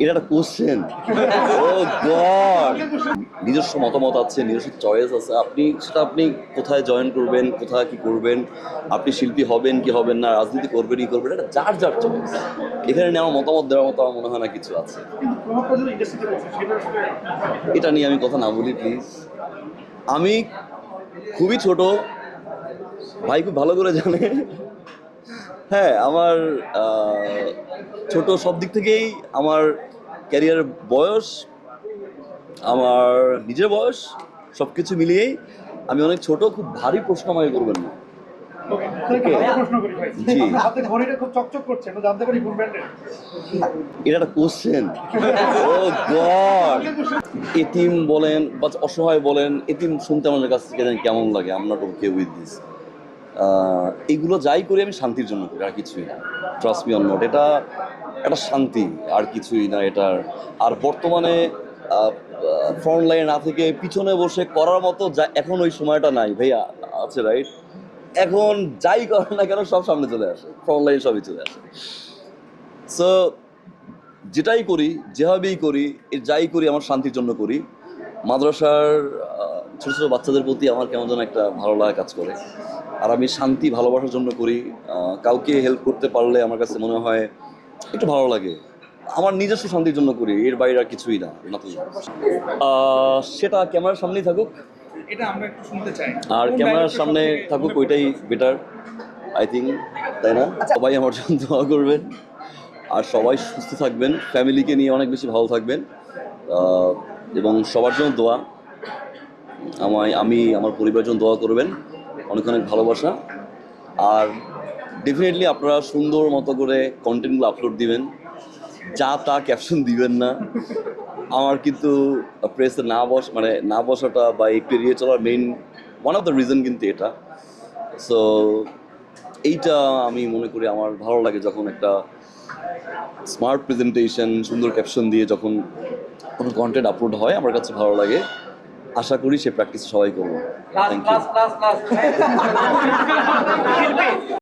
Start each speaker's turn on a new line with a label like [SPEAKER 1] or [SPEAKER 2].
[SPEAKER 1] এটা একটা কোশ্চেন ও গড নিজস্ব মতামত আছে, নিজস্ব চয়েস আছে। আপনি, সেটা আপনি কোথায় জয়েন করবেন, কোথায় কি করবেন, আপনি শিল্পী হবেন কি হবেন না, রাজনীতি করবেন, কি করবেন, এটা যার যার চয়েস এখানে আমার মতামত দেওয়ার মতো আমার মনে হয় না কিছু আছে। এটা নিয়ে আমি কথা না বলি প্লিজ আমি খুবই ছোট, ভাই খুব ভালো করে জানে। হ্যাঁ আমার ছোট সব দিক থেকেই আমার ক্যারিয়ার বয়স আমার নিজের বয়স সব কিছু মিলিয়েই আমি অনেক ছোট খুব ভারী প্রশ্ন আমাকে করবেন না।
[SPEAKER 2] এটা
[SPEAKER 1] একটা কোশ্চেন ও গড! এতিম বলেন বা অসহায় বলেন এতিম শুনতে আমাদের কাছ থেকে কেমন লাগে আমরা ওকে উইথ দিস এগুলো যাই করি আমি শান্তির জন্য করি, আর কিছুই না। ট্রাস্ট মি অন নট এটা একটা শান্তি, আর কিছুই না এটার। আর বর্তমানে ফ্রন্ট লাইনে না থেকে পিছনে বসে করার মতো যা এখন ওই সময়টা নাই, ভাইয়া, আছে রাইট এখন যাই করে না কেন সব সামনে চলে আসে ফ্রন্ট লাইন সবই চলে আসে। সো যেটাই করি, যেভাবেই করি যাই করি, আমার শান্তির জন্য করি। মাদ্রাসার ছোট ছোট বাচ্চাদের প্রতি আমার কেমন যেন একটা ভালো লাগা কাজ করে। আর আমি শান্তি ভালোবাসার জন্য করি। কাউকে হেল্প করতে পারলে আমার কাছে মনে হয় একটু ভালো লাগে। আমার নিজস্ব শান্তির জন্য করি এর বাইরে আর কিছুই না নাথিং সেটা ক্যামেরার সামনেই থাকুক।
[SPEAKER 2] এটা আমরা একটু শুনতে চাই।
[SPEAKER 1] আর ক্যামেরার সামনে থাকুক ওইটাই বেটার আই থিঙ্ক তাই না? সবাই আমার জন্য দোয়া করবেন। আর সবাই সুস্থ থাকবেন ফ্যামিলিকে নিয়ে অনেক বেশি ভালো থাকবেন। এবং সবার জন্য দোয়া। আমায় আমি আমার পরিবারের জন্য দোয়া করবেন। অনেক অনেক ভালোবাসা। আর ডেফিনেটলি আপনারা সুন্দর মতো করে কন্টেন্টগুলো আপলোড দিবেন। যা তা ক্যাপশন দিবেন না। আমার কিন্তু প্রেসে না বস মানে না বসাটা বা একটু এড়িয়ে চলার main one of the reason কিন্তু এটা। সো এইটা আমি মনে করি আমার ভালো লাগে যখন একটা স্মার্ট প্রেজেন্টেশন সুন্দর ক্যাপশন দিয়ে যখন কোনো কন্টেন্ট আপলোড হয়, আমার কাছে ভালো লাগে। আশা করি সে প্র্যাকটিস সবাই করব। Thank you